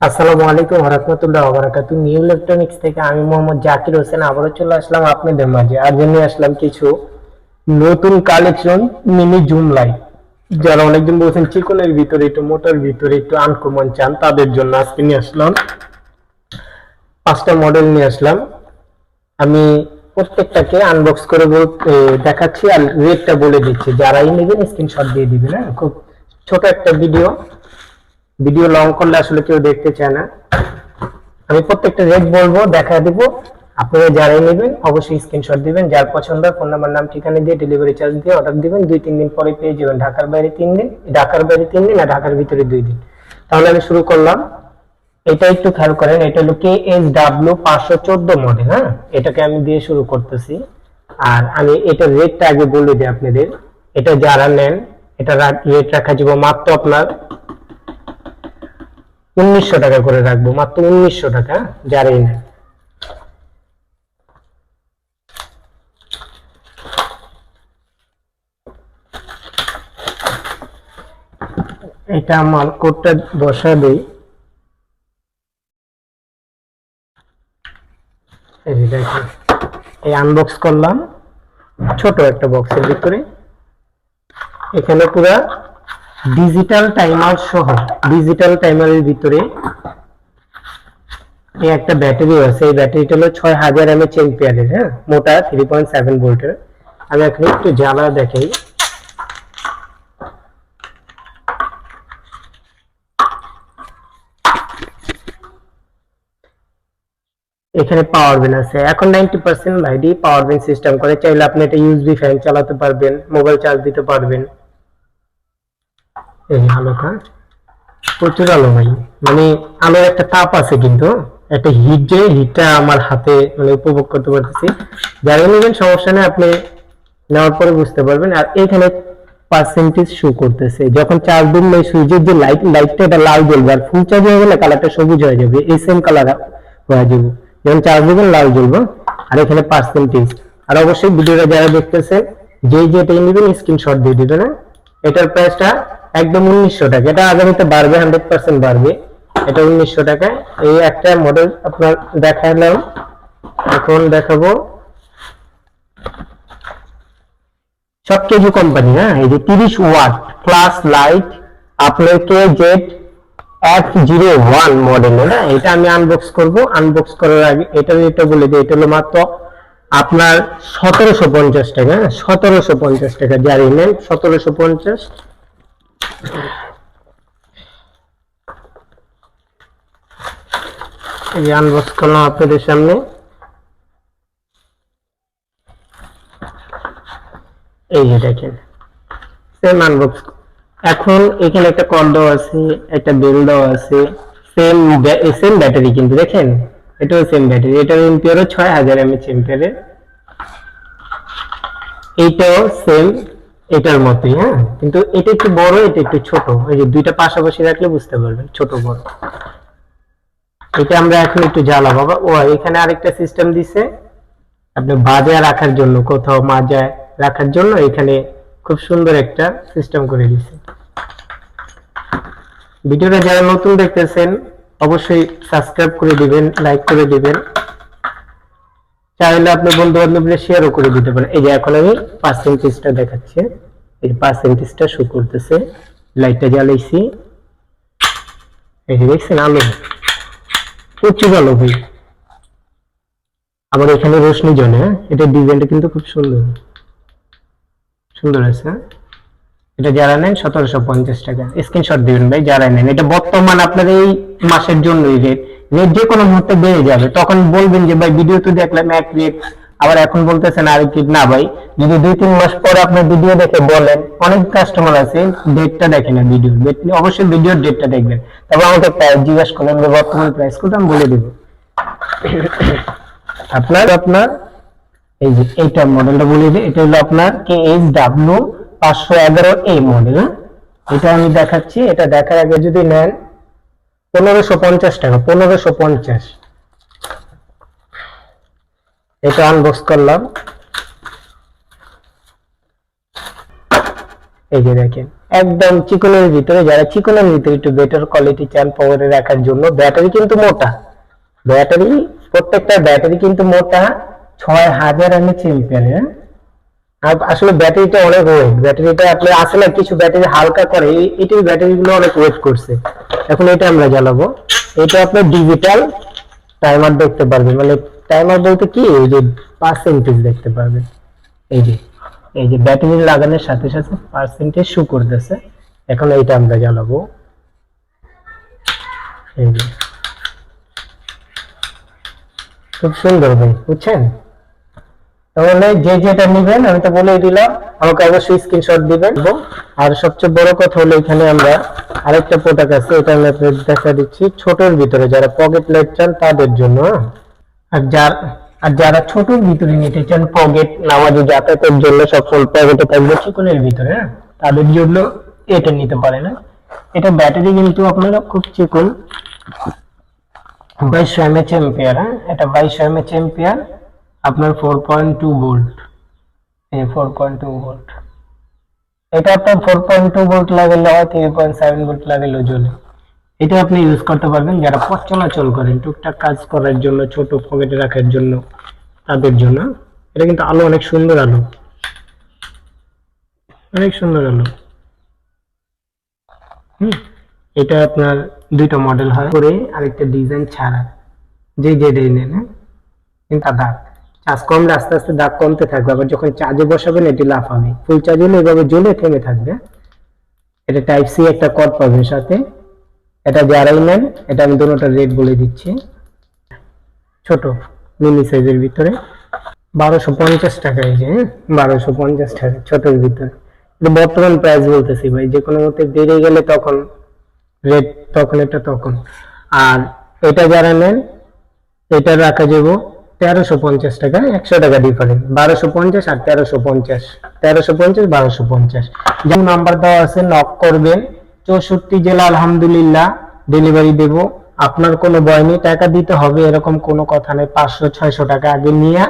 আসসালামু আলাইকুম রহমতুল্লাহ বারাকাতু নিউ ইলেকট্রনিক্স থেকে আমি মোহাম্মদ জাকির হোসেন আবারও চলে আসলাম আপনাদের মাঝে। আর জন্য আসলাম কিছু নতুন কালেকশন মিনি জুম লাইট যারা অনেকদিন বলছেন চিকনের ভিতরে, একটু মোটার ভিতরে, একটু আনকমন চান, তাদের জন্য আজকে নিয়ে আসলাম। পাঁচটা মডেল নিয়ে আসলাম। আমি প্রত্যেকটাকে আনবক্স করে দেখাচ্ছি আর রেটটা বলে দিচ্ছি। যারাই নেবেন স্ক্রিনশট দিয়ে দিবেন হ্যাঁ? খুব ছোট একটা ভিডিও ভিডিও লং করলে আসলে কেউ দেখতে চায় না। আমি প্রত্যেকটা রেট বলব, দেখা দিব। আপনারা যারাই নেবেন, অবশ্যই স্ক্রিনশট দিবেন। যার পছন্দ ফোন নাম্বার নাম, ঠিকানা দিয়ে ডেলিভারি চার্জ দিয়ে অর্ডার দিবেন। দুই, তিন দিন পরে পেয়ে যাবেন। ঢাকার বাইরে তিন দিন, ঢাকার বাইরে তিন দিন, আর ঢাকার ভিতরে দুই দিন। তাহলে আমি শুরু করলাম। এটা একটু খেয়াল করেন, এটা হলো কে এস ডাব্লিউ পাঁচশো চোদ্দ মডেল হ্যাঁ? এটাকে আমি দিয়ে শুরু করতেছি। আর আমি এটা রেটটা আগে বলে দিই আপনাদের। এটা যারা নেন, এটা রেট রাখা যাব মাত্র আপনার উনিশশো টাকা করে রাখব, মাত্র উনিশশো টাকা যারাই নেন এটা আমার কোডটা বসা দেই। এই আনবক্স করলাম, ছোট একটা বক্সের ভিতরে। এখানে পুরা ডিজিটাল টাইমার সহ ডিজিটাল টাইমারের ভিতরে একটা ব্যাটারি আছে। এই ব্যাটারিটা হলো ছয় হাজার এমএচ এম্পিয়ারের হ্যাঁ? মোটা থ্রি পয়েন্ট সেভেন ভোল্টের আমি এখন একটু জ্বালা দেখাই। এখানে পাওয়ার ব্যান আছে। এখন নাইনটি পার্সেন্ট লাইটই পাওয়ার ব্যান সিস্টেম করে। চাইলে আপনি এটা ইউএসবি ফ্যান চালাতে পারবেন মোবাইল চার্জ দিতে পারবেন। এই আলোটা প্রচুর আলো ভাই। মানে আলোর একটা তাপ আছে কিন্তু একটা হিট যে হিটটা আমার হাতে মানে উপভোগ করতে পারতেছি। নেবেন সমস্যা নেই, আপনি নেওয়ার পরে বুঝতে পারবেন। আর এখানে পার্সেন্টেজ শো করতেছে। যখন দিন ওই সুইচের যে লাইট লাইটটা এটা লাল জ্বলবে। আর ফুল চার্জ হয়ে গেলে কালারটা সবুজ হয়ে যাবে। এই সেম কালার হয়ে যাবে। যখন চার্জ দিবেন লাল জ্বলবে, আর এখানে পার্সেন্টেজ আর অবশ্যই ভিডিওটা যারা দেখতেছেন যে যেটাই নেবেন স্ক্রিনশট দিয়ে দিবেন হ্যাঁ? এটার প্রাইসটা একদম উনিশশো টাকা। এটা আগামীতে বাড়বে হান্ড্রেড পার্সেন্ট বাড়বে। এটা উনিশশো টাকা। এই একটা মডেল আপনার দেখালাম। এখন দেখাবো। সব কেজু কোম্পানি হ্যাঁ? এই যে তিরিশ ওয়াট ক্লাস লাইট আপনার K Z F zero one model হ্যাঁ? এটা আমি আনবক্স করব। আনবক্স করার আগে এটা এটা বলে দিই। এটা হলো মাত্র আপনার সতেরোশো পঞ্চাশ টাকা হ্যাঁ? সতেরোশো পঞ্চাশ টাকা। যারি নেন সতেরোশো পঞ্চাশ। এই আনবক্স করলাম আপনাদের সামনে। এই যে দেখেন সেম আনবক্স এখন এখানে একটা কল দেওয়া আছে, একটা বেল দেওয়া আছে সেম সেম ব্যাটারি কিন্তু দেখেন, এটাও সেম ব্যাটারি এটার এম্পিয়ারও ছয় হাজার এমএচ এম্পিয়ারের এইটাও সেম এটার মতোই হ্যাঁ? কিন্তু এটা একটু বড়, এটা একটু ছোট। এই যে দুইটা পাশাপাশি রাখলে বুঝতে পারবেন, ছোট, বড়। এটা আমরা এখন একটু জ্বালা বাবা ও, এখানে আরেকটা সিস্টেম দিছে। আপনি বাজায় রাখার জন্য, কোথাও মাজায় রাখার জন্য এখানে খুব সুন্দর একটা সিস্টেম করে দিছে। ভিডিওটা যারা নতুন দেখতেছেন, অবশ্যই সাবস্ক্রাইব করে দিবেন লাইক করে দিবেন। চাইলে আপনি বন্ধু বান্ধবদের শেয়ারও করে দিতে পারেন। এই যে এখন আমি পার্সেন্টেজটা দেখাচ্ছি। এই পার্সেন্টেজটা শো করতেছে। লাইটটা জ্বালাইছি। এই যে দেখছেন আলো। প্রচুর আলো ভাই। আবার এখানে রোশনি জ্বলে হ্যাঁ? এটা ডিজাইনটা কিন্তু খুব সুন্দর। সুন্দর আছে হ্যাঁ? এটা যারা নেন, সতেরোশো পঞ্চাশ টাকা। স্ক্রিনশট দিবেন ভাই যারা নেন। এটা বর্তমান আপনার এই মাসের জন্যই রেট রেট যে কোনো মুহূর্তে বেড়ে যাবে তখন বলবেন যে, ভাই ভিডিও তো দেখলাম, এক রেট আবার এখন বলতেছেন আর কি, না ভাই, যদি দুই, তিন মাস পরে আপনার ভিডিও দেখে বলেন। অনেক কাস্টমার আছে ডেটটা দেখে না ভিডিও অবশ্যই ভিডিওর ডেটটা দেখবেন। তারপর আমাকে প্রাইস জিজ্ঞাসা করলেন বর্তমান প্রাইস কত? আমি বলে দেবো। আপনার আপনার, এই যে এইটা মডেলটা বলে দিই, এটা হলো আপনার কে এইচ ডাব্লিউ পাঁচশো এগারো এ মডেল এটা আমি দেখাচ্ছি, এটা দেখার আগে যদি নেন পনেরোশো পঞ্চাশ টাকা, পনেরোশো পঞ্চাশ। এটা আনবক্স করলাম। এই যে দেখেন, একদম চিকনের ভিতরে, যারা চিকনের ভিতরে একটু বেটার কোয়ালিটি চান পাওয়ারে রাখার জন্য ব্যাটারি কিন্তু মোটা। ব্যাটারি প্রত্যেকটা ব্যাটারি কিন্তু মোটা, ছয় হাজার এমএচ আর আসলে ব্যাটারিটা অনেক ওয়েট। ব্যাটারিটা আপনি আসলে কিছু ব্যাটারি হালকা করে এটির ব্যাটারি গুলো অনেক ওয়েট করছে। এখন এটা আমরা জ্বালাবো। এটা আপনার ডিজিটাল টাইমার দেখতে পারবেন। মানে টাইমার বলতে কি? এই যে পার্সেন্টেজ দেখতে পারবেন। এই যে এই যে ব্যাটারি লাগানোর সাথে সাথে পার্সেন্টেজ শো করতেছে। এখন এইটা আমরা জ্বালাবো। খুব সুন্দর ভাই, বুঝছেন? তাহলে যে যেটা নেবেন, আমি তো বলেই দিলাম, আমাকে অবশ্যই স্ক্রিনশট দিবেন আর সবচেয়ে বড় কথা হলো এখানে আমরা আরেকটা প্রোডাক্ট আছে, এটা আমি আপনাদের দেখা দিচ্ছি, ছোটর ভিতরে, যারা পকেট লাইট চান তাদের জন্য হ্যাঁ? আর যার, আর যারা ছোটর ভিতরে নিতে চান পকেট নামাজে যাতায়াতের জন্য সফল পকেটে থাকবে চিকনের ভিতরে হ্যাঁ? তাদের জন্য এটা নিতে পারে না এটা ব্যাটারি কিন্তু আপনারা খুব চিকন বাইশশো এমএচ এম্পিয়ার হ্যাঁ এটা বাইশশো এমএচ এম্পিয়ার আপনার ফোর পয়েন্ট টু ভোল্ট এই ফোর পয়েন্ট টু ভোল্ট এটা আপনার ফোর পয়েন্ট টু ভোল্ট লাগালে হয় থ্রি পয়েন্ট সেভেন ভোল্ট লাগালেও চলে এটা আপনি ইউজ করতে পারবেন যারা পথ চলাচল করেন, টুকটাক কাজ করার জন্য, ছোট পকেটে রাখার জন্য, তাদের জন্য। এটা কিন্তু আলো, অনেক সুন্দর আলো। অনেক সুন্দর আলো। হুম, এটা আপনার দুইটা মডেল হয়। করে আরেকটা ডিজাইন ছাড়া। যে যে নেন হ্যাঁ? কিন্তু দাগ চার্জ কমলে আস্তে আস্তে দাগ কমতে থাকবে, আবার যখন চার্জে বসাবেন এটি লাফাবে ফুল চার্জ হলে এভাবে জ্বলে থেমে থাকবে। এটা টাইপ সি একটা কড পাবেন সাথে। এটা যারাই নেন, এটা আমি দুটোটা রেট বলে দিচ্ছি। ছোট মিনি সাইজের ভিতরে। বারোশো পঞ্চাশ টাকা এই যে হ্যাঁ? বারোশো পঞ্চাশ টাকা, ছোটোর ভিতরে। বর্তমান প্রাইস বলতেছি ভাই, যে কোনো মতে বেড়ে গেলে তখন রেট তখন এটা তখন। আর এটা যারা নেন, এটা রাখা যাব তেরোশো পঞ্চাশ টাকা, একশো টাকা ডিফারেন্স বারোশো পঞ্চাশ আর তেরোশো পঞ্চাশ। তেরোশো পঞ্চাশ, বারোশো পঞ্চাশ। যেমন নাম্বার দেওয়া আছে নক করবেন। চৌষট্টি জেলা, আলহামদুলিল্লাহ ডেলিভারি দেব। আপনার কোনো ভয় নেই, টাকা দিতে হবে, এরকম কোনো কথা নেই। পাঁচশো, ছয়শো টাকা আগে নিয়ে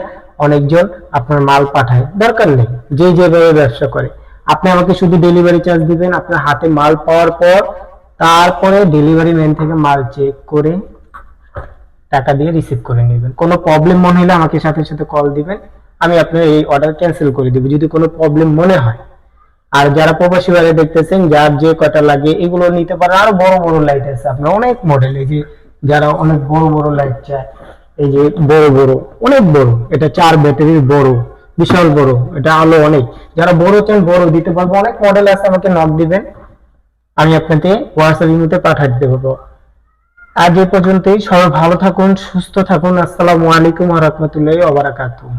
অনেকজন আপনার মাল পাঠায়। দরকার নেই, যে যেভাবে ব্যবসা করে। আপনি আমাকে শুধু ডেলিভারি চার্জ দিবেন, আপনার হাতে মাল পাওয়ার পর, তারপরে ডেলিভারি ম্যান থেকে মাল চেক করে টাকা দিয়ে রিসিভ করে নেবেন। কোনো প্রবলেম মনে হলে আমাকে সাথে সাথে কল দিবেন, আমি আপনার এই অর্ডার ক্যান্সেল করে দেবো। যদি কোনো প্রবলেম মনে হয়, আর যারা প্রবাসী বাইরে দেখতেছেন, যার যে কটা লাগে, এগুলো নিতে পারেন। আরও বড় বড় লাইট আছে আপনার, অনেক মডেল এই যে যারা অনেক বড় বড় লাইট চায়, এই যে বড় বড়, অনেক বড়, এটা চার ব্যাটারির বড়, বিশাল বড়, এটা আলো অনেক। যারা বড় চান, বড় দিতে পারব। অনেক মডেল আছে, আমাকে নক দিবেন। আমি আপনাকে হোয়াটসঅ্যাপ ইমোতে পাঠিয়ে দিতে পারব। আজ এ পর্যন্তই। সবাই ভালো থাকুন সুস্থ থাকুন। আসসালামু আলাইকুম ওয়া রাহমাতুল্লাহি ওয়া বারাকাতুহু।